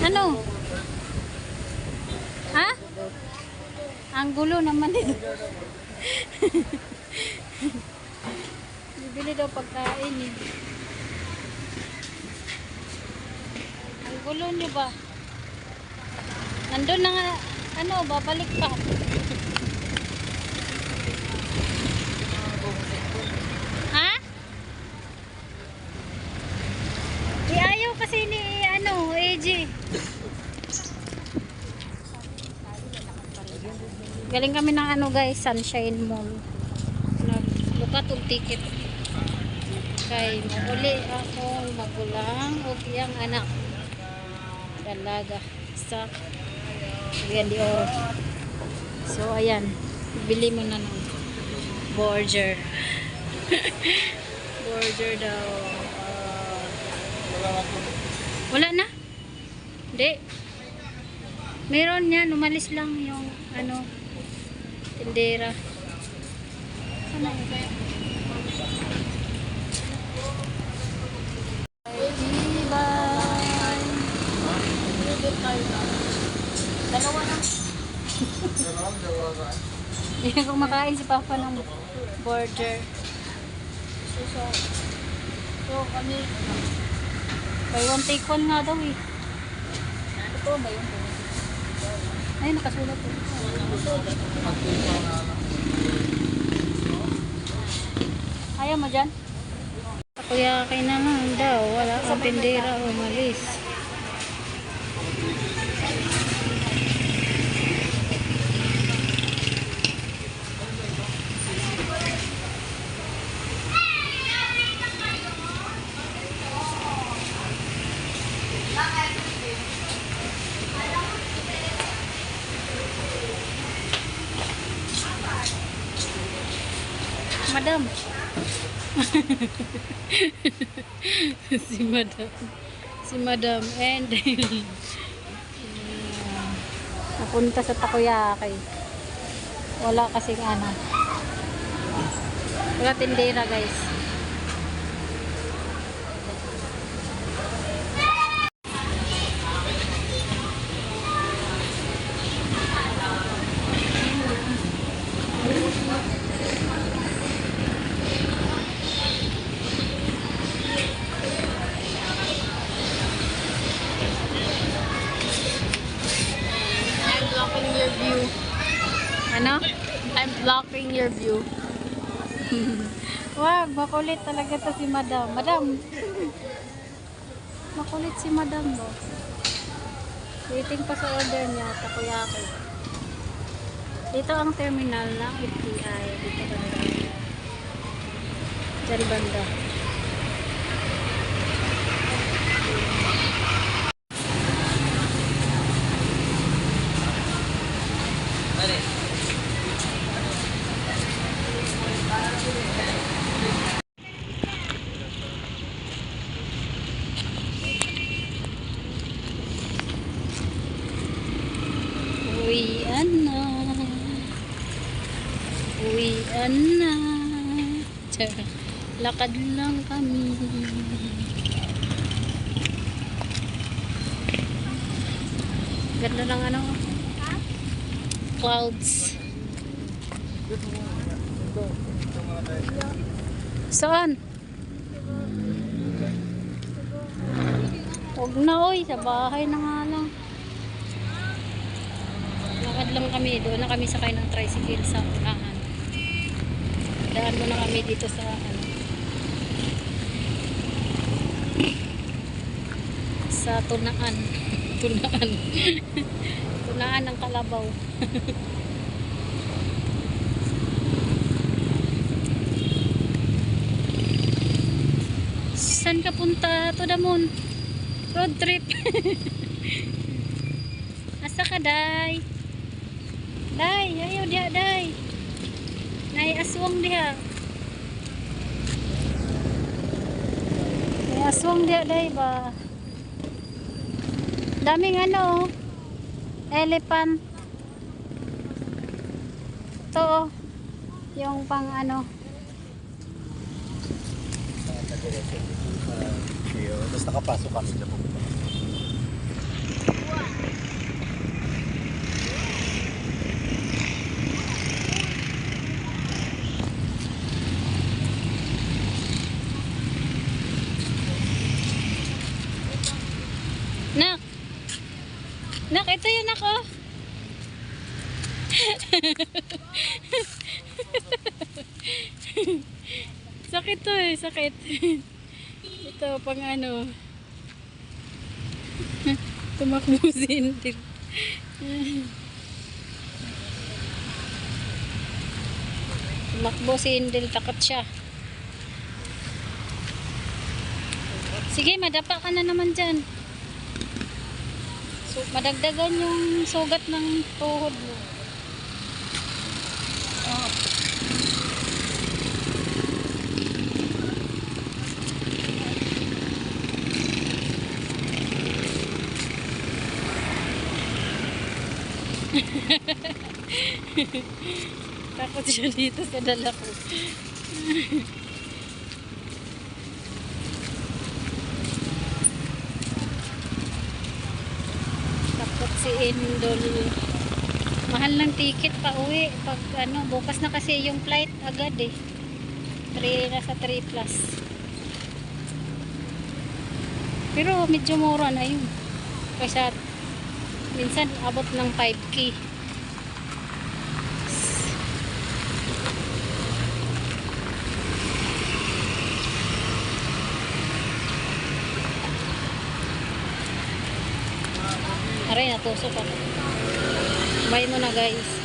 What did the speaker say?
Ano? Ha? Ang gulo naman ito. Bibili daw pagkain eh. Ang gulo niyo ba? Nandun na nga, ano, babalik pa. Ha? Di ayaw kasi ni, ano, AJ. Galing kami ng ano guys, Sunshine Mall. Nagbukat og ticket. Kay mauli akong magulang o iyang anak. Dalaga sa oro. So ayan, bili mo na ng border. border daw. Wala na? Hindi. Meron yan, umalis lang yung ano, tindera. Dalawa na. Hindi ko makain si Papa ng burger. So, so, so kami, buy one take one nga daw eh. Ito ba yun? Ay, nakasulat eh. Ayaw mo dyan? Kuya, kay naman daw. Wala kang tindera umalis. Madam. si Madam. Si Madam and napunta sa Takoyaki. Wala kasing ano. Wala tindera guys. Ano? I'm blocking your view. Wag, makulit talaga to si Madam. Madam. Makulit si Madam mo. Waiting pa sa order niya, takoyaki. Dito ang terminal ng FTI. Dito banda. Diyan banda. Uwian na. Uwian na. Lakad lang kami. Ganda ng ano. Clouds. Saan? Huwag na oy, sa bahay na nga lang. Lakad lang kami, doon na kami sakay ng tricycle sa unahan. Daan mo na kami dito sa ano. Sa tunaan. Tunaan. tunaan ng kalabaw. Saan ka punta, Tudamon? Road trip. Asa ka, Day? Day, ayaw diha, Day. Nay aswang diha. Nay aswang diha, Day ba? Daming ano, elephant. Ito, oh. yung pang ano. Tapos nakapasok kami dyan. Ito yun ako. sakit to eh, sakit. Ito, pang ano. Tumakbusin. Tumakbo si Indel, takot siya. Sige, madapa ka na naman dyan. So, madagdagan yung sugat ng tuhod mo. Oh. Takot siya dito sa dala ko. Takot si Indol. Mahal ng ticket pa uwi. Pag ano, bukas na kasi yung flight agad eh. 3 na sa 3 plus. Pero medyo mura na yun. Kaysa minsan abot ng 5k. Aray, natusok ako. Buy mo na guys.